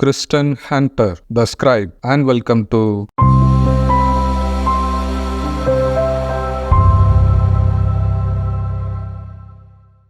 Kristen Hunter, the scribe, and welcome to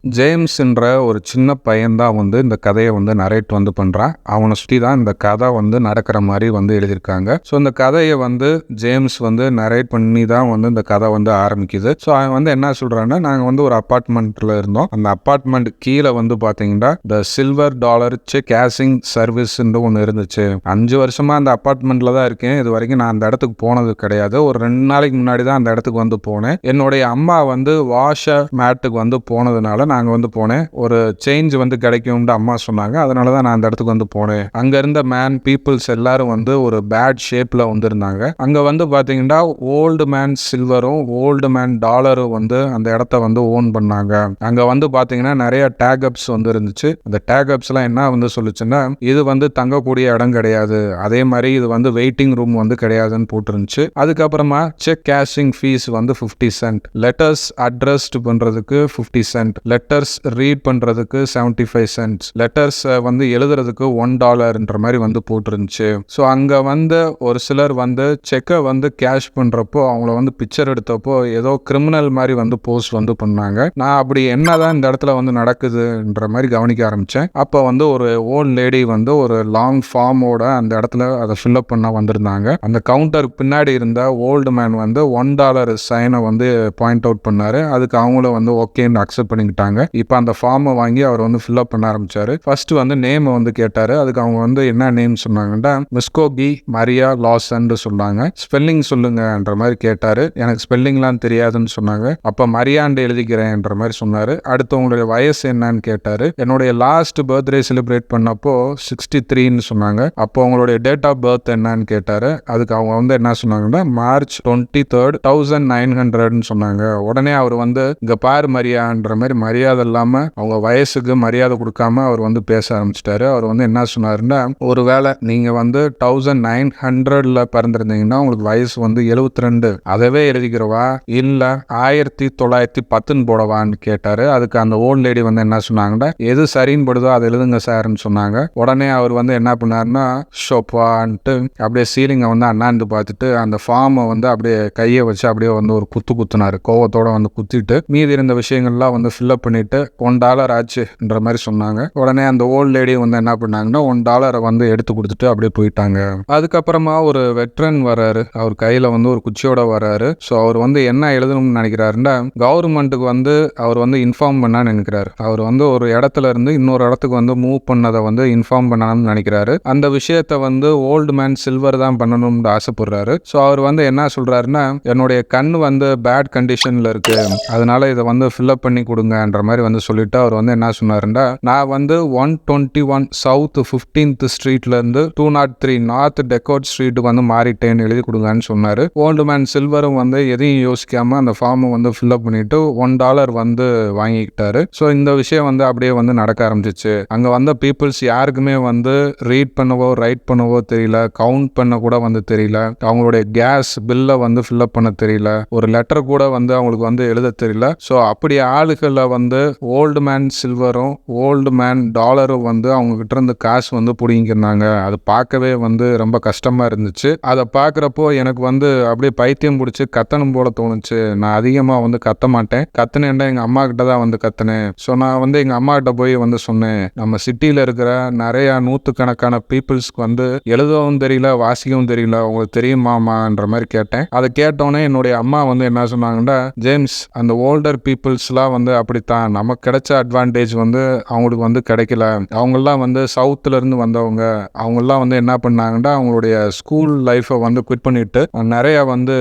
ஜேம்ஸ்ன்ற ஒரு சின்ன பையன்தான் வந்து இந்த கதையை வந்து நரேட் வந்து பண்ணுறான் அவனை சுற்றி தான் இந்த கதை வந்து நடக்கிற மாதிரி வந்து எழுதியிருக்காங்க. ஸோ இந்த கதையை வந்து ஜேம்ஸ் வந்து நரேட் பண்ணி தான் வந்து இந்த கதை வந்து ஆரம்பிக்குது. ஸோ அவன் வந்து என்ன சொல்கிறான்னா நாங்கள் வந்து ஒரு அப்பார்ட்மெண்ட்டில் இருந்தோம். அந்த அப்பார்ட்மெண்ட் கீழே வந்து பார்த்தீங்கன்னா the silver dollar check cashing சர்வீஸ்ன்னு ஒன்று இருந்துச்சு. அஞ்சு வருஷமாக அந்த அப்பார்ட்மெண்ட்டில் தான் இருக்கேன். இது வரைக்கும் நான் அந்த இடத்துக்கு போனது கிடையாது. ஒரு ரெண்டு நாளைக்கு முன்னாடி தான் அந்த இடத்துக்கு வந்து போனேன். என்னுடைய அம்மா வந்து வாஷர் மேட்டுக்கு வந்து போனதுனால அங்கே வந்து போனேன். ஒரு சேஞ்ச் வந்து கிடைக்கும்னு அம்மா சொன்னாங்க. அதனால தான் நான் அந்த இடத்துக்கு வந்து போனேன். அங்கே இருந்த மேன் பீப்புள்ஸ் எல்லாரும் வந்து ஒரு பேட் ஷேப்பில் வந்திருந்தாங்க. அங்கே வந்து பார்த்தீங்கன்னா ஓல்டு மேன் சில்வரும் ஓல்டு மேன் டாலரும் வந்து அந்த இடத்த வந்து ஓன் பண்ணாங்க. அங்கே வந்து பார்த்தீங்கன்னா நிறைய டேகப்ஸ் வந்து இருந்துச்சு. அந்த டேகப்ஸ்லாம் என்ன வந்து சொல்லுச்சுன்னா இது வந்து தங்கக்கூடிய இடம் கிடையாது. அதே மாதிரி இது வந்து வெயிட்டிங் ரூம் வந்து கிடையாதுன்னு போட்டுருந்துச்சு. அதுக்கப்புறமா செக் கேஷிங் ஃபீஸ் வந்து ஃபிஃப்டி சென்ட் லெட்டர்ஸ் அட்ரஸ்ட் பண்ணுறதுக்கு ஃபிஃப்டி சென்ட் லெட்டர்ஸ் ரீட் பண்ணுறதுக்கு செவன்ட்டி ஃபைவ் சென்ட்ஸ் லெட்டர்ஸை வந்து எழுதுறதுக்கு ஒன் டாலர்ன்ற மாதிரி வந்து போட்டிருந்துச்சு. ஸோ அங்கே வந்து ஒரு சிலர் வந்து செக்கை வந்து கேஷ் பண்ணுறப்போ அவங்கள வந்து பிக்சர் எடுத்தப்போ ஏதோ கிரிமினல் மாதிரி வந்து போஸ்ட் வந்து பண்ணாங்க. நான் அப்படி என்னதான் இந்த இடத்துல வந்து நடக்குதுன்ற மாதிரி கவனிக்க ஆரம்பித்தேன் அப்போ வந்து ஒரு ஓல்ட் லேடி வந்து ஒரு லாங் ஃபார்மோட அந்த இடத்துல அதை ஃபில்அப் பண்ண வந்திருந்தாங்க. அந்த கவுண்டருக்கு பின்னாடி இருந்த ஓல்டு மேன் வந்து ஒன் டாலர் சைனை வந்து பாயிண்ட் அவுட் பண்ணார். அதுக்கு அவங்களும் வந்து ஓகேன்னு அக்செப்ட் பண்ணிக்கிட்டாங்க. இப்போ அந்த ஃபார்மை வாங்கி அவர் வந்து ஃபில்அப் பண்ண ஆரம்பிச்சாரு. ஃபர்ஸ்ட் வந்து நேம் வந்து கேட்டாரு. அதுக்கு அவங்க வந்து என்ன நேம் சொன்னாங்கன்னா மிஸ்கோபி மரியா லாசன் சொன்னாங்க. ஸ்பெல்லிங் சொல்லுங்கன்ற மாதிரி கேட்டாரு. எனக்கு ஸ்பெல்லிங்லாம் தெரியாதுன்னு சொன்னாங்க. அப்போ மரியாண்டு எழுதிக்கிறேன்ற மாதிரி சொன்னாரு. அடுத்து உங்களுடைய வயசு என்னன்னு கேட்டாரு. என்னுடைய லாஸ்ட் பர்த்டே செலிப்ரேட் பண்ணப்போ சிக்ஸ்டி த்ரீன்னு சொன்னாங்க. அப்போ உங்களுடைய டேட் ஆஃப் பர்த் என்னன்னு கேட்டாரு. அதுக்கு அவங்க வந்து என்ன சொன்னாங்கன்னா March twenty third thousand nine ஹண்ட்ரட்னு சொன்னாங்க. உடனே அவர் வந்து இங்க பார் மரியான்ற மாதிரி மரியாதை இல்லாமல் அவங்க வயசுக்கு மரியாதை கொடுக்காம அவர் வந்து பேச ஆரம்பிச்சிட்டாரு. அவர் வந்து என்ன சொன்னாருன்னா ஒருவேளை நீங்கள் வந்து தௌசண்ட் நைன் ஹண்ட்ரட்ல பிறந்திருந்தீங்கன்னா உங்களுக்கு வயசு வந்து எழுபத்தி ரெண்டு அதவே எழுதிக்கிறவா? இல்லை ஆயிரத்தி தொள்ளாயிரத்தி பத்துன்னு போடவான்னு கேட்டாரு. அதுக்கு அந்த ஓல்டு லேடி வந்து என்ன சொன்னாங்கன்னா எது சரின்னு படுதோ அதை எழுதுங்க சார்னு சொன்னாங்க. உடனே அவர் வந்து என்ன பண்ணாருன்னா ஷோப்பான்ட்டு அப்படியே சீலிங்கை வந்து அண்ணாந்து பார்த்துட்டு அந்த ஃபார்மை வந்து அப்படியே கையை வச்சு அப்படியே வந்து ஒரு குத்து குத்துனாரு. கோவத்தோட வந்து குத்திட்டு மீதி இருந்த விஷயங்கள்லாம் வந்து ஃபில்அப் பண்ணிவிட்டு ஒன் டாலர் ஆச்சுன்ற மாதிரி சொன்னாங்க. உடனே அந்த ஓல்டு லேடி வந்து என்ன பண்ணாங்கன்னா ஒன் டாலரை வந்து எடுத்து கொடுத்துட்டு அப்படியே போயிட்டாங்க. அதுக்கப்புறமா ஒரு வெட்ரன் வராரு அவர் கையில் வந்து ஒரு குச்சியோட வராரு ஸோ அவர் வந்து என்ன எழுதணும்னு நினைக்கிறாருன்னா கவர்மெண்ட்டுக்கு வந்து அவர் வந்து இன்ஃபார்ம் பண்ணா நினைக்கிறாரு. அவர் வந்து ஒரு இடத்துல இருந்து இன்னொரு இடத்துக்கு வந்து மூவ் பண்ணதை வந்து இன்ஃபார்ம் பண்ணணும்னு நினைக்கிறாரு. அந்த விஷயத்த வந்து ஓல்டு மேன் சில்வர் தான் பண்ணணும்னு ஆசைப்படுறாரு. ஸோ அவர் வந்து என்ன சொல்றாருன்னா என்னுடைய கண் வந்து பேட் கண்டிஷன்ல இருக்கு. அதனால இதை வந்து ஃபில்அப் பண்ணி கொடுங்கன்ற மாதிரி வந்து சொல்லிட்டு அவர் வந்து என்ன சொன்னாருன்னா நான் வந்து one twenty one south fifteenth ஸ்ட்ரீட்ல இருந்து two nought three north Dakota ஸ்ட்ரீட்டுக்கு வந்து மாறிட்டேன்னு எழுதி கொடுங்கன்னு சொன்னார். ஓல்டு மேன் சில்வரும் வந்து எதையும் யோசிக்காம அந்த ஃபார்மை வந்து ஃபில்அப் பண்ணிட்டு ஒன் டாலர் வந்து வாங்கிக்கிட்டாரு. ஸோ இந்த விஷயம் வந்து அப்படியே வந்து நடக்க ஆரம்பிச்சிச்சு. அங்கே வந்த பீப்புள்ஸ் யாருக்குமே வந்து ரீட் பண்ணவோ ரைட் பண்ணவோ தெரியல. கவுண்ட் பண்ண கூட வந்து தெரியல. அவங்களுடைய கேஸ் பில்லை வந்து ஃபில்அப் பண்ண தெரியல. ஒரு லெட்டர் கூட வந்து அவங்களுக்கு வந்து எழுத தெரியல. ஸோ அப்படி ஆளுகளை வந்து வந்து ஓல்டு மேன் சில்வரும் ஓல்டு மேன் டாலரும் வந்து அவங்கக்கிட்ட இருந்து காசு வந்து பிடிங்கிருந்தாங்க அது பார்க்கவே வந்து ரொம்ப கஷ்டமாக இருந்துச்சு. அதை பார்க்குறப்போ எனக்கு வந்து அப்படியே பைத்தியம் பிடிச்சி கத்தணும் போல தோணுச்சு. நான் அதிகமாக வந்து கத்த மாட்டேன். கத்துனேன்டா எங்கள் அம்மா கிட்ட தான் வந்து கத்துனேன். ஸோ நான் வந்து எங்கள் அம்மா கிட்ட போய் வந்து சொன்னேன். நம்ம சிட்டியில் இருக்கிற நிறையா நூற்றுக்கணக்கான பீப்புள்ஸ்க்கு வந்து எழுதவும் தெரியல வாசிக்கவும் தெரியல. உங்களுக்கு தெரியுமாமான்ற மாதிரி கேட்டேன். அதை கேட்டோன்னே என்னுடைய அம்மா வந்து என்ன சொன்னாங்கன்னா ஜேம்ஸ் அந்த ஓல்டர் பீப்புள்ஸ்லாம் வந்து அப்படி தான். நமக்கு கிடைச்ச அட்வான்டேஜ் வந்து அவங்களுக்கு வந்து கிடைக்கல. அவங்கெல்லாம் வந்து சவுத்துல இருந்து வந்தவங்க அவங்கெல்லாம் வந்து என்ன பண்ணாங்கன்னா அவங்களுடைய ஸ்கூல் லைஃப்பை வந்து குவிட் பண்ணிட்டு நிறைய வந்து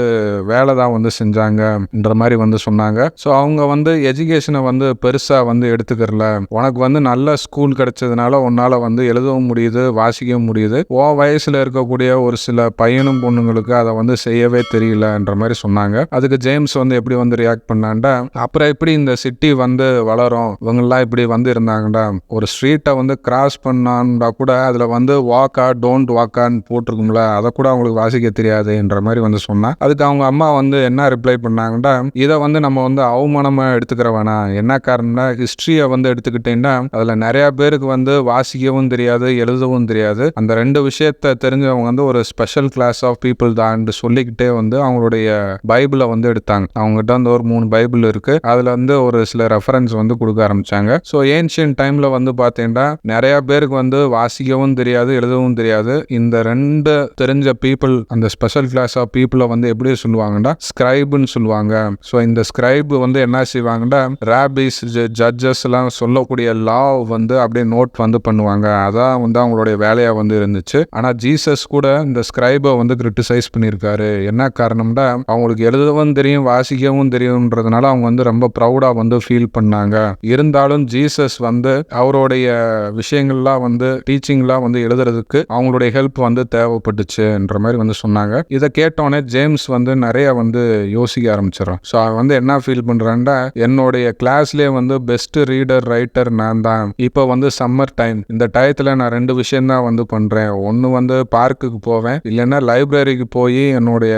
வேலை தான் வந்து செஞ்சாங்கன்ற மாதிரி வந்து சொன்னாங்க. ஸோ அவங்க வந்து எஜுகேஷனை வந்து பெருசாக வந்து எடுத்துக்கிறல. உனக்கு வந்து நல்ல ஸ்கூல் கிடைச்சதுனால உன்னால் வந்து எழுதவும் முடியுது வாசிக்கவும் முடியுது. ஓ வயசில் இருக்கக்கூடிய ஒரு சில பையனும் பொண்ணுங்களுக்கு அதை வந்து செய்யவே தெரியலன்ற மாதிரி சொன்னாங்க. அதுக்கு ஜேம்ஸ் வந்து எப்படி வந்து ரியாக்ட் பண்ணான்டா அப்புறம் எப்படி இந்த சிட்டி வந்து வந்து வளரும். இவங்கெல்லாம் இப்படி வந்து இருந்தாங்கடா. ஒரு ஸ்ட்ரீட்டை வந்து கிராஸ் பண்ணான்டா கூட அதில் வந்து வாக்கா டோன்ட் வாக்கான்னு போட்டிருக்கும்ல. அதை கூட அவங்களுக்கு வாசிக்க தெரியாதுன்ற மாதிரி வந்து சொன்னா அதுக்கு அவங்க அம்மா வந்து என்ன ரிப்ளை பண்ணாங்கடா இதை வந்து நம்ம வந்து அவமானமாக எடுத்துக்கிற வேணாம் என்ன காரணம்னா ஹிஸ்ட்ரியை வந்து எடுத்துக்கிட்டீங்கன்னா அதில் நிறைய பேருக்கு வந்து வாசிக்கவும் தெரியாது எழுதவும் தெரியாது. அந்த ரெண்டு விஷயத்த தெரிஞ்சவங்க வந்து ஒரு ஸ்பெஷல் கிளாஸ் ஆஃப் பீப்புள் தான் சொல்லிக்கிட்டே வந்து அவங்களுடைய பைபிளை வந்து எடுத்தாங்க. அவங்ககிட்ட வந்து ஒரு மூணு பைபிள் இருக்கு. அதில் வந்து ஒரு சில ரெஃபரன்ஸ் வந்து கொடுக்க ஆரம்பிச்சாங்க. ஸோ ஏன்ஷியன் டைம்ல வந்து பார்த்தீங்கன்னா நிறைய பேருக்கு வந்து வாசிக்கவும் தெரியாது எழுதவும் தெரியாது. இந்த ரெண்டு தெரிஞ்ச பீப்புள் அந்த ஸ்பெஷல் கிளாஸ் ஆஃப் பீப்புளை வந்து எப்படி சொல்லுவாங்கன்னா ஸ்கிரைப்னு சொல்லுவாங்க. ஸோ இந்த ஸ்கிரைப் வந்து என்ன செய்வாங்கன்னா ரேபிஸ் ஜட்ஜஸ் எல்லாம் சொல்லக்கூடிய லா வந்து அப்படியே நோட் வந்து பண்ணுவாங்க. அதான் வந்து அவங்களுடைய வேலையா வந்து இருந்துச்சு. ஆனா ஜீசஸ் கூட இந்த ஸ்கிரைபை வந்து கிரிட்டிசைஸ் பண்ணியிருக்காரு. என்ன காரணம்னா அவங்களுக்கு எழுதவும் தெரியும் வாசிக்கவும் தெரியும்ன்றதுனால அவங்க வந்து ரொம்ப ப்ரௌடா வந்து ஃபீல் பண்ணாங்க. இருந்தாலும் ஜீசஸ் வந்து அவருடைய விஷயங்கள்லாம் வந்து டீச்சிங்லாம் வந்து எழுதுறதுக்கு அவங்களுடைய ஹெல்ப் வந்து தேவைப்பட்டுச்சுன்ற மாதிரி வந்து சொன்னாங்க. இதை கேட்டோன்னே ஜேம்ஸ் வந்து நிறைய வந்து யோசிக்க ஆரம்பிச்சிடறான். ஸோ அவன் வந்து என்ன ஃபீல் பண்றான்டா என்னுடைய கிளாஸ்லேயே வந்து பெஸ்ட் ரீடர் ரைட்டர் நான் தான். இப்போ வந்து சம்மர் டைம் இந்த டயத்தில் நான் ரெண்டு விஷயம் தான் வந்து பண்றேன். ஒன்று வந்து பார்க்குக்கு போவேன். இல்லைன்னா லைப்ரரிக்கு போய் என்னுடைய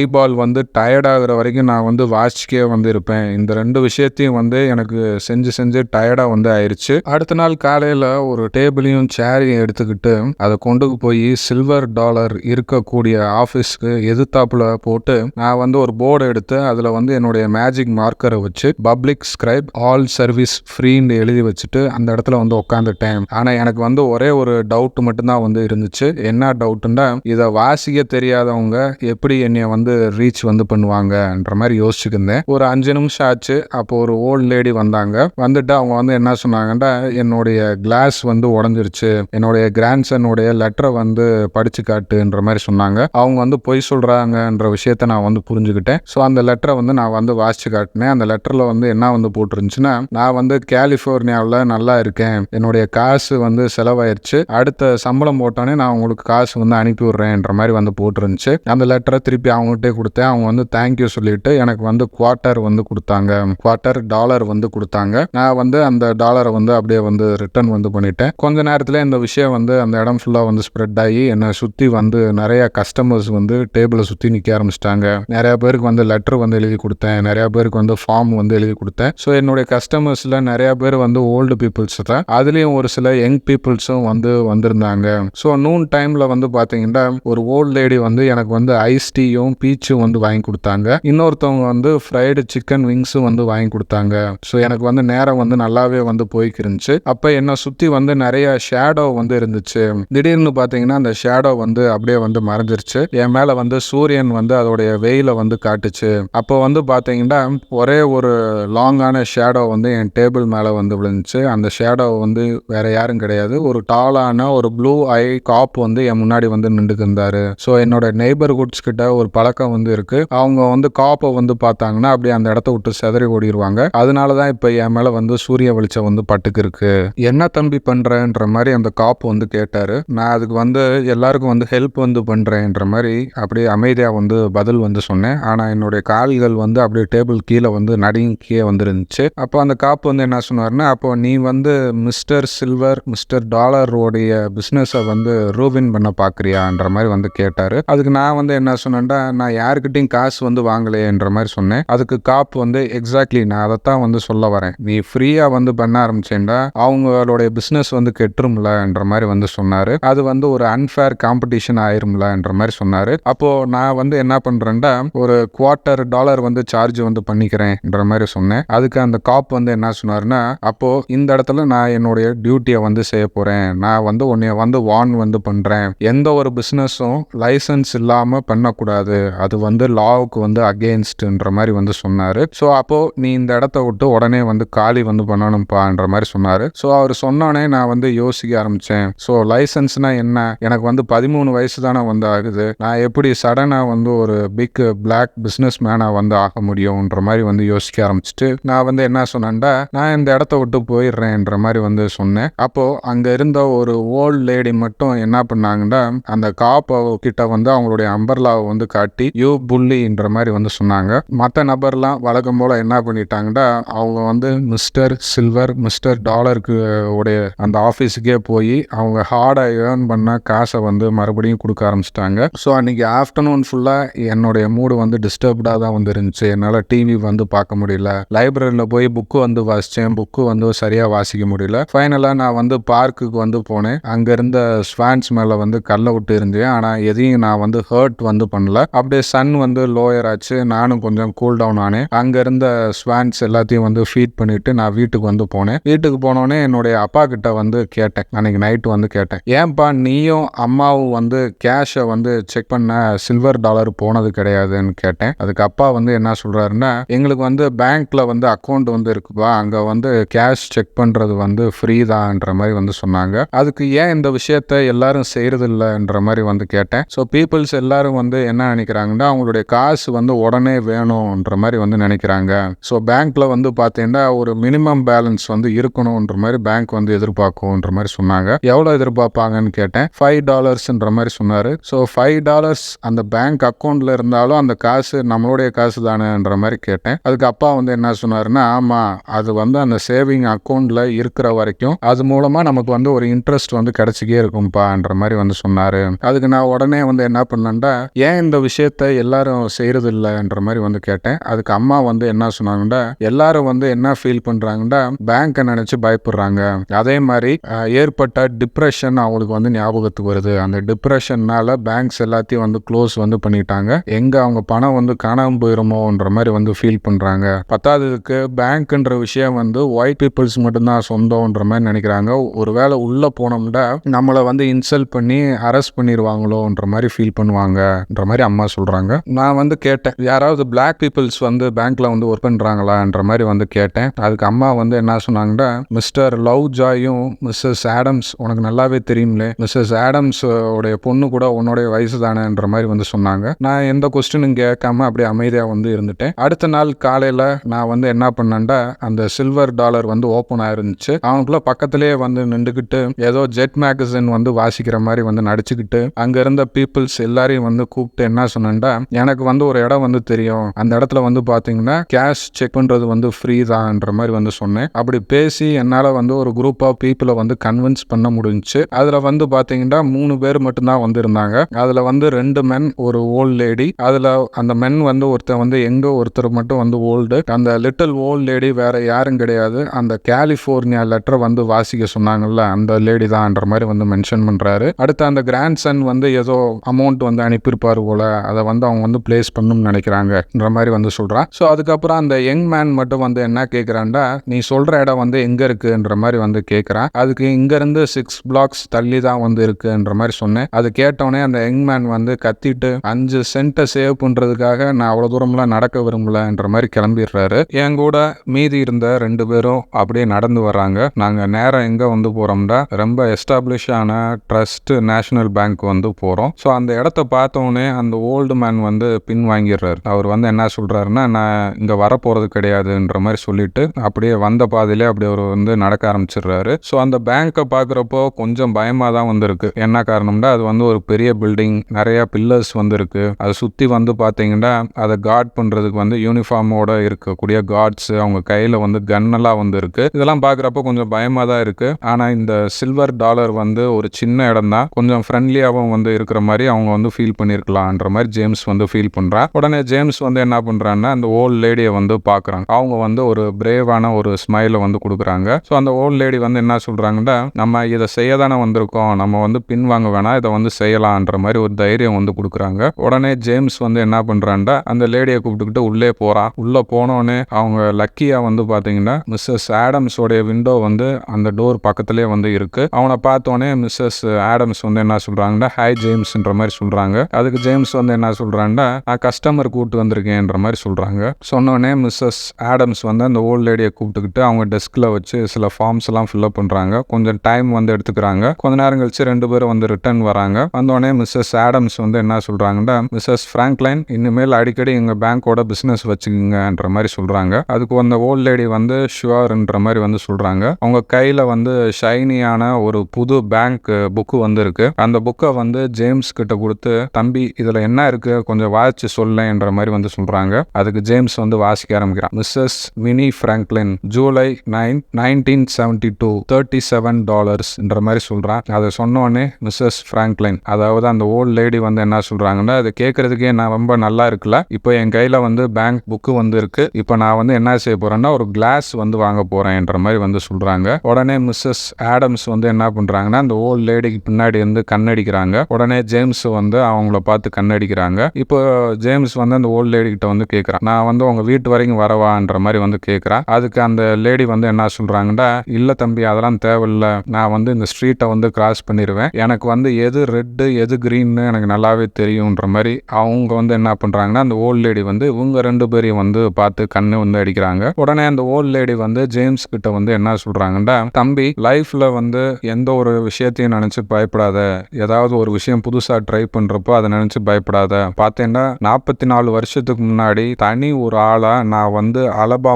ஐபால் வந்து டயர்டாகிற வரைக்கும் நான் வந்து வாட்ச்க்கே வந்து இருப்பேன். இந்த ரெண்டு விஷயத்தையும் வந்து எனக்கு செஞ்சு செஞ்சு டயர்டாக வந்து ஆயிடுச்சு அடுத்த நாள் காலையில் ஒரு டேபிளையும் சேரையும் எடுத்துக்கிட்டு அதை கொண்டு போய் சில்வர் டாலர் இருக்கக்கூடிய ஆஃபீஸ்க்கு எதிர்த்தாப்புல போட்டு நான் வந்து ஒரு போர்டு எடுத்து அதில் வந்து என்னுடைய மேஜிக் மார்க்கரை வச்சு பப்ளிக் ஸ்கிரைப் ஆல் சர்வீஸ் ஃப்ரீன்னு எழுதி வச்சுட்டு அந்த இடத்துல வந்து உட்காந்துட்டேன் ஆனால் எனக்கு வந்து ஒரே ஒரு டவுட் மட்டும்தான் வந்து இருந்துச்சு. என்ன டவுட்டுன்னா இதை வாசிக்க தெரியாதவங்க எப்படி என்னைய வந்து ரீச் வந்து பண்ணுவாங்கன்ற மாதிரி யோசிச்சுக்கிருந்தேன். ஒரு அஞ்சு நிமிஷம் ஆச்சு. அப்போ ஒரு ஓல்டு லேடி வந்தாங்க. வந்துட்டு அவங்க வந்து என்ன சொன்னாங்கன்னா என்னுடைய கிளாஸ் வந்து உடஞ்சிருச்சு. என்னுடைய கிராண்ட்சனுடைய லெட்டரை வந்து படிச்சு காட்டுன்ற மாதிரி சொன்னாங்க. அவங்க வந்து பொய் சொல்றாங்கன்ற விஷயத்த நான் வந்து புரிஞ்சுக்கிட்டேன். ஸோ அந்த லெட்டரை வந்து நான் வந்து வாசிச்சு காட்டினேன். அந்த லெட்டரில் வந்து என்ன வந்து போட்டிருந்துச்சுன்னா நான் வந்து கலிஃபோர்னியாவில் நல்லா இருக்கேன். என்னுடைய காசு வந்து செலவாயிருச்சு. அடுத்த சம்பளம் போட்டோன்னே நான் உங்களுக்கு காசு வந்து அனுப்பி விடுறேன்ற மாதிரி வந்து போட்டிருந்துச்சு. அந்த லெட்டரை திருப்பி அவங்ககிட்டே கொடுத்தேன். அவங்க வந்து தேங்க்யூ சொல்லிட்டு எனக்கு வந்து குவார்ட்டர் வந்து கொடுத்தாங்க. குவார்ட்டர் டாலர் வந்து வந்து கொடுத்தாங்க. நான் வந்து அந்த டாலரை வந்து அப்படியே வந்து ரிட்டர்ன் வந்து பண்ணிட்டேன். கொஞ்ச நேரத்தில் இந்த விஷயம் வந்து அந்த இடம் ஃபுல்லாக வந்து ஸ்ப்ரெட் ஆகி என்னை சுற்றி வந்து நிறைய கஸ்டமர்ஸ் வந்து டேபிளை சுற்றி நிற்க ஆரம்பிச்சிட்டாங்க. நிறைய பேருக்கு வந்து லெட்டர் வந்து எழுதி கொடுத்தேன். நிறைய பேருக்கு வந்து ஃபார்ம் வந்து எழுதி கொடுத்தேன். ஸோ என்னுடைய கஸ்டமர்ஸில் நிறைய பேர் வந்து ஓல்டு பீப்புள்ஸ் தான். அதுலேயும் ஒரு சில யங் பீப்புள்ஸும் வந்து வந்திருந்தாங்க. ஸோ நூன் டைமில் வந்து பார்த்தீங்கன்னா ஒரு ஓல்டு லேடி வந்து எனக்கு வந்து ஐஸ் டீயும் பீச்சும் வந்து வாங்கி கொடுத்தாங்க. இன்னொருத்தவங்க வந்து ஃப்ரைடு சிக்கன் விங்ஸும் வந்து வாங்கி கொடுத்தாங்க. ஸோ எனக்கு வந்து நேரம் வந்து நல்லாவே வந்து போய்க்கிருந்துச்சு. அப்போ என்னை சுற்றி வந்து நிறைய ஷேடோ வந்து இருந்துச்சு. திடீர்னு பார்த்தீங்கன்னா அந்த ஷேடோ வந்து அப்படியே வந்து மறைஞ்சிருச்சு. என் மேலே வந்து சூரியன் வந்து அதோடைய வெயில வந்து காட்டுச்சு. அப்போ வந்து பார்த்தீங்கன்னா ஒரே ஒரு லாங்கான ஷேடோ வந்து என் டேபிள் மேலே வந்து விழுந்துச்சு. அந்த ஷேடோ வந்து வேற யாரும் கிடையாது. ஒரு டாலான ஒரு ப்ளூ ஐ காப் வந்து என் முன்னாடி வந்து நின்றுக்கு இருந்தாரு. ஸோ என்னோட நெய்பர்ஹுட்ஸ் கிட்ட ஒரு பழக்கம் வந்து இருக்கு. அவங்க வந்து காப்பை வந்து பார்த்தாங்கன்னா அப்படியே அந்த இடத்த விட்டு செதறி ஓடிடுவாங்க அதனால தான் இப்போ என் மேலே வந்து சூரிய வெளிச்சம் வந்து பட்டுக்கு இருக்கு என்ன தம்பி பண்றேன்ற மாதிரி அந்த காப்பு வந்து கேட்டார். நான் அதுக்கு வந்து எல்லாருக்கும் வந்து ஹெல்ப் வந்து பண்ணுறேன்ற மாதிரி அப்படியே அமைதியாக வந்து பதில் வந்து சொன்னேன். ஆனால் என்னுடைய கால்கள் வந்து அப்படியே டேபிள் கீழே வந்து நடுங்கியே வந்துருந்துச்சு. அப்போ அந்த காப்பு வந்து என்ன சொன்னார்னா அப்போ நீ வந்து மிஸ்டர் சில்வர் மிஸ்டர் டாலரோடைய பிஸ்னஸை வந்து ரூபின் பண்ண பார்க்குறியான்ற மாதிரி வந்து கேட்டார். அதுக்கு நான் வந்து என்ன சொன்னேன்டா நான் யாருக்கிட்டையும் காசு வந்து வாங்கலையேன்ற மாதிரி சொன்னேன். அதுக்கு காப்பு வந்து எக்ஸாக்ட்லி நான் அதைத்தான் வந்து சொல்ல வரேன். நீ ஃப்ரீயாக வந்து பண்ண ஆரம்பிச்சேன்டா அவங்களுடைய பிஸ்னஸ் வந்து கெட்டுரும்லன்ற மாதிரி வந்து சொன்னார். அது வந்து ஒரு அன்ஃபேர் காம்படிஷன் ஆயிரும்லன்ற மாதிரி சொன்னார். அப்போ நான் வந்து என்ன பண்ணுறேன்டா ஒரு குவார்ட்டர் டாலர் வந்து சார்ஜ் வந்து பண்ணிக்கிறேன்ன்ற மாதிரி சொன்னேன். அதுக்கு அந்த காப் வந்து என்ன சொன்னார்னா அப்போ இந்த இடத்துல நான் என்னுடைய டியூட்டியை வந்து செய்ய போறேன். நான் வந்து உன்னைய வந்து வார்ன் வந்து பண்றேன். எந்த ஒரு பிஸ்னஸும் லைசன்ஸ் இல்லாம பண்ணக்கூடாது. அது வந்து லாவுக்கு வந்து அகெயின்ஸ்ட்ன்ற மாதிரி வந்து சொன்னாரு. ஸோ அப்போ நீ இந்த இடத்த விட்டு உடனே வந்து காலி வந்து பண்ணணும்ப்பான்ற மாதிரி சொன்னார். ஸோ அவர் சொன்னோடனே நான் வந்து யோசிக்க ஆரம்பித்தேன் ஸோ லைசன்ஸ்னா என்ன? எனக்கு வந்து பதிமூணு வயசு தானே வந்து ஆகுது. நான் எப்படி சடனாக வந்து ஒரு பிக் பிளாக் பிஸ்னஸ் மேனாக வந்து ஆக முடியும்ன்ற மாதிரி வந்து யோசிக்க ஆரம்பிச்சுட்டு நான் வந்து என்ன சொன்னேன்டா நான் இந்த இடத்த விட்டு போயிடுறேன்ற மாதிரி வந்து சொன்னேன். அப்போது அங்கே இருந்த ஒரு ஓல்ட் லேடி மட்டும் என்ன பண்ணாங்கன்னா அந்த காப் கிட்ட வந்து அவங்களுடைய அம்பர்லாவை வந்து காட்டி யூ புள்ளின்ற மாதிரி வந்து சொன்னாங்க. மற்ற நபர்லாம் வழக்கம் போல் என்ன பண்ணிட்டாங்கன்னா அவங்க வந்து மிஸ்டர் சில்வர் மிஸ்டர் டாலருக்கு உடைய அந்த ஆஃபீஸுக்கே போய் அவங்க ஹார்டாக ஏர்ன் பண்ண காசை வந்து மறுபடியும் கொடுக்க ஆரம்பிச்சிட்டாங்க. ஸோ அன்றைக்கி ஆஃப்டர்நூன் ஃபுல்லாக என்னுடைய மூடு வந்து டிஸ்டர்ப்டாக தான் வந்து இருந்துச்சு என்னால் டிவி வந்து பார்க்க முடியல. லைப்ரரியில் போய் புக்கு வந்து வாசித்தேன் புக்கு வந்து சரியாக வாசிக்க முடியல. ஃபைனலாக நான் வந்து பார்க்குக்கு வந்து போனேன். அங்கே இருந்த ஸ்வான்ஸ் மேலே வந்து கல்லை விட்டு இருந்தேன். ஆனால் எதையும் நான் வந்து ஹர்ட் வந்து பண்ணல. அப்படியே சன் வந்து லோயர் ஆச்சு. நானும் கொஞ்சம் கூல் டவுன் ஆனேன். அங்கே இருந்த ஸ்வான்ஸ் எல்லாத்தையும் வந்து ஃபீட் பண்ணிட்டு நான் வீட்டுக்கு வந்து போனேன். வீட்டுக்கு போனோடனே என்னுடைய அப்பா கிட்ட வந்து கேட்டேன். அன்னைக்கு நைட்டு வந்து கேட்டேன். ஏன்பா நீயும் அம்மாவும் வந்து கேஷை வந்து செக் பண்ண சில்வர் டாலர் போனது கிடையாதுன்னு கேட்டேன். அதுக்கு அப்பா வந்து என்ன சொல்றாருன்னா எங்களுக்கு வந்து பேங்க்ல வந்து அக்கௌண்ட் வந்து இருக்குப்பா. அங்க வந்து கேஷ் செக் பண்றது வந்து ஃப்ரீ தான்ன்ற மாதிரி வந்து சொன்னாங்க. அதுக்கு ஏன் இந்த விஷயத்த எல்லாரும் செய்யறது இல்லைன்ற மாதிரி வந்து கேட்டேன். ஸோ பீப்புள்ஸ் எல்லாரும் வந்து என்ன நினைக்கிறாங்கன்னா அவங்களுடைய காசு வந்து உடனே வேணும்ன்ற மாதிரி வந்து நினைக்கிறாங்க. ஸோ பேங்க்ல வந்து பார்த்தீங்கன்னா ஒரு மினிமம் பேலன்ஸ் வந்து இருக்கணும்ன்ற மாதிரி பேங்க் வந்து எதிர்பார்க்கும்ன்ற மாதிரி சொன்னாங்க. எவ்வளோ எதிர்பார்ப்பாங்கன்னு கேட்டேன். ஃபைவ் டாலர்ஸ்ன்ற மாதிரி சொன்னார். ஸோ ஃபைவ் டாலர்ஸ் அந்த பேங்க் அக்கௌண்ட்டில் இருந்தாலும் அந்த காசு நம்மளுடைய காசு தானேன்ற மாதிரி கேட்டேன். அதுக்கு அப்பா வந்து என்ன சொன்னாருன்னா ஆமாம் அது வந்து அந்த சேவிங் அக்கௌண்ட்டில் இருக்கிற வரைக்கும் அது மூலமாக நமக்கு வந்து ஒரு இன்ட்ரெஸ்ட் வந்து கிடச்சிக்கே இருக்கும்ப்பான்ற மாதிரி வந்து சொன்னார். அதுக்கு நான் உடனே வந்து என்ன பண்ணேன்டா ஏன் இந்த விஷயத்த எல்லாரும் செய்கிறது இல்லைன்ற மாதிரி வந்து கேட்டேன். அதுக்கு அம்மா வந்து என்ன சொன்னாங்கன்னா எல்லாரும் வந்து என்ன ஃபீல் பண்றாங்கன்னா பேங்க்கை நினைச்சு பயப்படுறாங்க. அதே மாதிரி ஏற்பட்ட டிப்ரெஷன் அவங்களுக்கு வந்து ஞாபகத்துக்கு வருது. அந்த டிப்ரெஷன்னால பேங்க்ஸ் எல்லாத்தையும் வந்து க்ளோஸ் வந்து பண்ணிட்டாங்க. எங்க அவங்க பணம் வந்து காணாம போயிருமோன்ற மாதிரி வந்து ஃபீல் பண்றாங்க. பத்தாததுக்கு பேங்க்ன்ற விஷயம் வந்து ஒயிட் பீப்புள்ஸ் மட்டும்தான் சொந்தம்ன்ற மாதிரி நினைக்கிறாங்க. ஒருவேளை உள்ள போனோம்னா நம்மளை வந்து இன்சல்ட் பண்ணி அரெஸ்ட் பண்ணிடுவாங்களோன்ற மாதிரி ஃபீல் பண்ணுவாங்கன்ற மாதிரி அம்மா சொல்றாங்க. நான் வந்து கேட்டேன் யாராவது பிளாக் பீப்புள்ஸ் வந்து பேங்க்ல வந்து ஒர்க் பண்றாங்களான்ற மாதிரி வந்து கேட்டேன். அதுக்கு அம்மா வந்து என்ன சொன்னாங்கன்னா மிஸ்டர் லவ் ஜாயும் மிஸ்ஸஸ் ஆடம்ஸ் உனக்கு நல்லாவே தெரியும்லே. மிஸ்ஸஸ் ஆடம்ஸ் உடைய பொண்ணு கூட உன்னுடைய வயசு தானேன்ற மாதிரி வந்து சொன்னாங்க. நான் எந்த கொஸ்டினும் கேட்காம அப்படியே அமைதியாக வந்து இருந்துட்டேன். அடுத்த நாள் காலையில் நான் வந்து என்ன பண்ணேன்டா அந்த சில்வர் டாலர் வந்து ஓப்பன் ஆயிருந்துச்சு. அவனுக்குள்ள பக்கத்திலே வந்து நின்றுக்கிட்டு ஏதோ ஜெட் மேகசின் வந்து வாசிக்கிற மாதிரி வந்து நடிச்சுக்கிட்டு அங்க இருந்த பீப்புள்ஸ் எல்லாரையும் வந்து கூப்பிட்டு என்ன சொன்னேன்டா எனக்கு வந்து ஒரு இடம் வந்து தெரியும். அந்த இடத்துல வந்து பாத்தீங்கன்னா கேஷ் செக் பண்றது வந்து ஃப்ரீ தான்ன்ற மாதிரி வந்து சொன்னேன். அப்படி பேசி என்னால் வந்து ஒரு குரூப் ஆஃப் பீப்புளை வந்து கன்வின்ஸ் பண்ண முடிஞ்சுச்சு. அதில் வந்து பார்த்தீங்கன்னா மூணு பேர் மட்டும்தான் வந்திருந்தாங்க. அதில் வந்து ரெண்டு மென் ஒரு ஓல்டு லேடி அதில் அந்த மென் வந்து ஒருத்தர் வந்து எங்கே ஒருத்தர் மட்டும் வந்து ஓல்டு அந்த லிட்டில் ஓல்டு லேடி வேற யாரும் கிடையாது. அந்த கலிஃபோர்னியா லெட்டர் வந்து வாசிக்க சொன்னாங்கல்ல அந்த லேடி தான்ன்ற மாதிரி வந்து மென்ஷன் பண்ணுறாரு அடுத்து அந்த கிராண்ட் சன் வந்து ஏதோ அமௌண்ட் வந்து அனுப்பியிருப்பாரு போல அதை வந்து அவங்க வந்து பிளேஸ் பண்ணணும்னு நினைக்கிறாங்கன்ற மாதிரி வந்து சொல்கிறான் ஸோ அதுக்கப்புறம் அந்த யங் மேன் மட்டும் வந்து என்ன கேட்குறான்டா நீ சொல்கிற இடம் வந்து எங்கே இருக்குன்ற மாதிரி வந்து கேட்குறான் அதுக்கு இங்கேருந்து சிக்ஸ் பிளாக்ஸ் தள்ளி தான் வந்து இருக்குன்ற மாதிரி சொன்னேன். அது கேட்டோடனே அந்த யங் மேன் வந்து கத்திட்டு அஞ்சு சென்ட்டை சேவ் பண்ணுறதுக்காக நான் அவ்வளோ தூரம்லாம் நடக்க விரும்பலன்ற மாதிரி கிளம்பிடுறாரு. என் கூட மீதி இருந்த ரெண்டு பேரும் அப்படியே நடந்து வர்றாங்க. நாங்கள் நேரம் எங்கே வந்து போகிறோம்டா ரொம்ப எஸ்டாப்ளிஷ் ஆன ட்ரஸ்ட் நேஷனல் பேங்க் வந்து போகிறோம் ஸோ அந்த இடத்த பார்த்தோன்னே அந்த ஓல்டு மேன் வந்து பின் வாங்கிடுறாரு அவர் வந்து என்ன சொல்கிறாருன்னா நான் இங்கே வரப்போகிறது கிடையாதுன்ற மாதிரி சொல்லிட்டு அப்படியே வந்த பாதையிலே அப்படியே அவர் வந்து நடக்க ஆரம்பிச்சிடுறாரு. ஸோ அந்த பேங்க்கை பார்க்குறப்போ கொஞ்சம் பயமாக தான் வந்திருக்கு. என்ன காரணம்னா அது வந்து ஒரு பெரிய பில்டிங் நிறைய பில்லர்ஸ் வந்துருக்கு. அதை சுற்றி வந்து பார்த்தீங்கன்னா அதை கார்ட் பண்ணுறதுக்கு வந்து யூனிஃபார்மோட இருக்கக்கூடிய கார்ட்ஸ் அவங்க கையில் வந்து கன்னெல்லாம் வந்துருக்கு. இதெல்லாம் பார்க்குறப்போ கொஞ்சம் பயமாக தான் இருக்குது ஆனால் இந்த சில்வர் டாலர் வந்து ஒரு சின்ன இடம் தான். கொஞ்சம் ஃப்ரெண்ட்லியாகவும் வந்து இருக்கிற மாதிரி அவங்க வந்து ஃபீல் பண்ணியிருக்கலான்ற மாதிரி ஜேம்ஸ் வந்து ஃபீல் பண்ணுறான் உடனே ஜேம்ஸ் வந்து என்ன பண்ணுறான்னா அந்த ஓல்ட் லேடியை வந்து பார்க்குறாங்க அவங்க வந்து ஒரு பிரேவான ஒரு ஸ்மைலை வந்து கொடுக்குறாங்க. ஸோ அந்த ஓல்ட் லேடி வந்து என்ன சொல்கிறாங்கன்னா நம்ம இதை செய்ய தானே வந்திருக்கோம். நம்ம வந்து பின்வாங்க வேணாம். இதை வந்து செய்யலான்ற மாதிரி ஒரு தைரியம் வந்து கொடுக்குறாங்க. உடனே ஜேம்ஸ் வந்து என்ன பண்ணுறான்டா அந்த லேடியை கூப்பிட்டுக்கிட்டு உள்ளே போகிறான் உள்ளே போனோடனே அவங்க லக்கியாக வந்து பார்த்தீங்கன்னா மிஸ்ஸஸ் ஆடம்ஸோடைய விண்டோ வந்து அந்த டோர் பக்கத்துலேயே வந்து இருக்கு. அவனை பார்த்தோன்னே மிஸ்ஸஸ் ஆடம்ஸ் வந்து என்ன சொல்கிறாங்கன்னா ஹாய் ஜேம்ஸ்ன்ற மாதிரி சொல்கிறாங்க அதுக்கு ஜேம்ஸ் வந்து என்ன சொல்கிறான்டா நான் கஸ்டமர் கூப்பிட்டு வந்திருக்கேன்ற மாதிரி சொல்கிறாங்க சொன்னோடனே மிஸ்ஸஸ் ஆடம்ஸ் வந்து அந்த ஓல்ட் லேடியை கூப்பிட்டுக்கிட்டு அவங்க டெஸ்கில் வச்சு சில ஃபார்ம்ஸ் எல்லாம் ஃபில்அப் பண்ணுறாங்க கொஞ்சம் டைம் வந்து எடுத்துக்கிறாங்க. கொஞ்ச நேரம் கழிச்சு ரெண்டு பேரும் வந்து ரிட்டர்ன் வராங்க. வந்தோடனே மிஸ்ஸஸ் ஆடம்ஸ் வந்து என்ன சொல்கிறாங்கன்னா மிஸ்ஸஸ் ஃப்ராங்க்லைன் இனிமேல் அடிக்கடி எங்கள் பேங்க்கோட பிஸ்னஸ் வச்சுக்கோங்கன்ற மாதிரி சொல்கிறாங்க அதுக்கு அந்த ஓல்ட் லேடி வந்து ஷுவர்ன்ற மாதிரி வந்து சொல்கிறாங்க அவங்க கையில் வந்து ஷைனியான ஒரு புது பேங்க் புக்கு வந்து இருக்கு அந்த புக்கை வந்து ஜேம்ஸ் கிட்ட கொடுத்து தம்பி இதில் என்ன இருக்கு? கொஞ்சம் வாசிச்சு சொல்லேன்ற மாதிரி வந்து சொல்கிறாங்க அதுக்கு ஜேம்ஸ் வந்து வாசிக்க ஆரம்பிக்கிறான். Mrs Minnie Franklin July nine nineteen seventy two thirty seven டாலர்ஸ்ன்ற மாதிரி சொல்கிறான் அதை சொன்னோடனே மிஸ்ஸஸ் ஃப்ராங்க்லின் அதாவது அந்த ஓல்டு லேடி வந்து என்ன சொல்கிறாங்கன்னா அது கேட்குறதுக்கே நான் ரொம்ப நல்லா இருக்குல்ல. இப்போ என் கையில் வந்து பேங்க் புக்கு வந்து இருக்கு இப்போ நான் வந்து என்ன செய்ய போகிறேன்னா ஒரு கிளாஸ் வந்து வாங்க போகிறேன்ற மாதிரி வந்து சொல்கிறாங்க உடனே மிஸ்ஸஸ் ஆடம்ஸ் வந்து என்ன பண்ணுறாங்கன்னா அந்த ஓல்ட் லேடிக்கு பின்னாடி வந்து கண்ணடிக்கிறாங்க. உடனே ஜேம்ஸ் வந்து அவங்கள பார்த்து கண்ணடிக்கிறாங்க. இப்போ ஜேம்ஸ் வந்து அந்த ஓல்ட் லேடி கிட்ட வந்து கேட்குறான் நான் வந்து உங்கள் வீட்டு வரைக்கும் வரவான்ற மாதிரி வந்து கேட்குறா அதுக்கு அந்த லேடி வந்து என்ன சொல்கிறாங்கன்னா இல்லை தம்பி அதெல்லாம் தேவையில்ல. நான் வந்து இந்த ஸ்ட்ரீட்டை வந்து கிராஸ் பண்ணிடுவேன் எனக்கு வந்து எது ரெட்டு எது கிரீன்னு எனக்கு நல்லாவே தெரியுன்ற மாதிரி அவங்க வந்து என்ன பண்ணுறாங்கன்னா அந்த ஓல்டு லேடி வந்து இவங்க ரெண்டு பேரையும் வந்து பார்த்து கண்ணு வந்து அடிக்கிறாங்க. உடனே அந்த ஓல்டு லேடி வந்து ஜேம்ஸ் கிட்ட வந்து என்ன சொல்கிறாங்கன்னா தம்பி லைஃப்பில் வந்து எந்த ஒரு விஷயத்தையும் நினச்சி பயப்படாத. ஏதாவது ஒரு விஷயம் புதுசாக ட்ரை பண்ணுறப்போ அதை நினச்சி பயப்படாத. பார்த்தேன்னா நாற்பத்தி நாலு வருஷத்துக்கு முன்னாடி தனி ஒரு ஆளாக நான் வந்து அலபாமாவில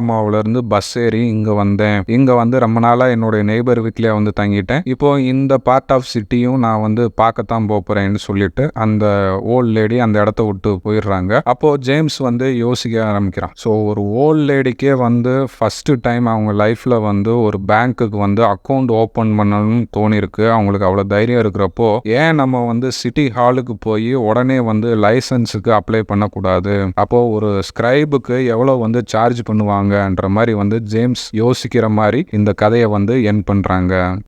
இருந்து பஸ் ஏறி இங்கே வந்தேன். இங்கே வந்து ரொம்ப நாளாக என்னுடைய நெய்பர் வீட்லேயே வந்து தங்கிட்டேன். இப்போ இந்த பார்ட் ஆஃப் சிட்டியும் நான் வந்து பார்க்கத்தான் போகிறேன்னு சொல்லிட்டு அந்த ஓல்ட் லேடி அந்த இடத்த விட்டு போயிடுறாங்க. அப்போது ஜேம்ஸ் வந்து யோசிக்க ஆரம்பிக்கிறான். ஸோ ஒரு ஓல்ட் லேடிக்கே வந்து ஃபஸ்ட்டு டைம் அவங்க லைஃப்பில் வந்து ஒரு பேங்க்குக்கு வந்து அக்கௌண்ட் ஓப்பன் பண்ணணும்னு தோணிருக்கு அவங்களுக்கு அவ்வளோ தைரியம் இருக்கிறப்போ ஏன் நம்ம வந்து சிட்டி ஹாலுக்கு போய் உடனே வந்து லைசன்ஸுக்கு அப்ளை பண்ணக்கூடாது? அப்போது ஒரு ஸ்கிரைபுக்கு எவ்வளோ வந்து சார்ஜ் பண்ணுவாங்க? பண்ணுவாங்கன்ற மாதிரி வந்து ஜேம்ஸ் யோசிக்கிற மாதிரி இந்த கதையை வந்து என் பண்றாங்க.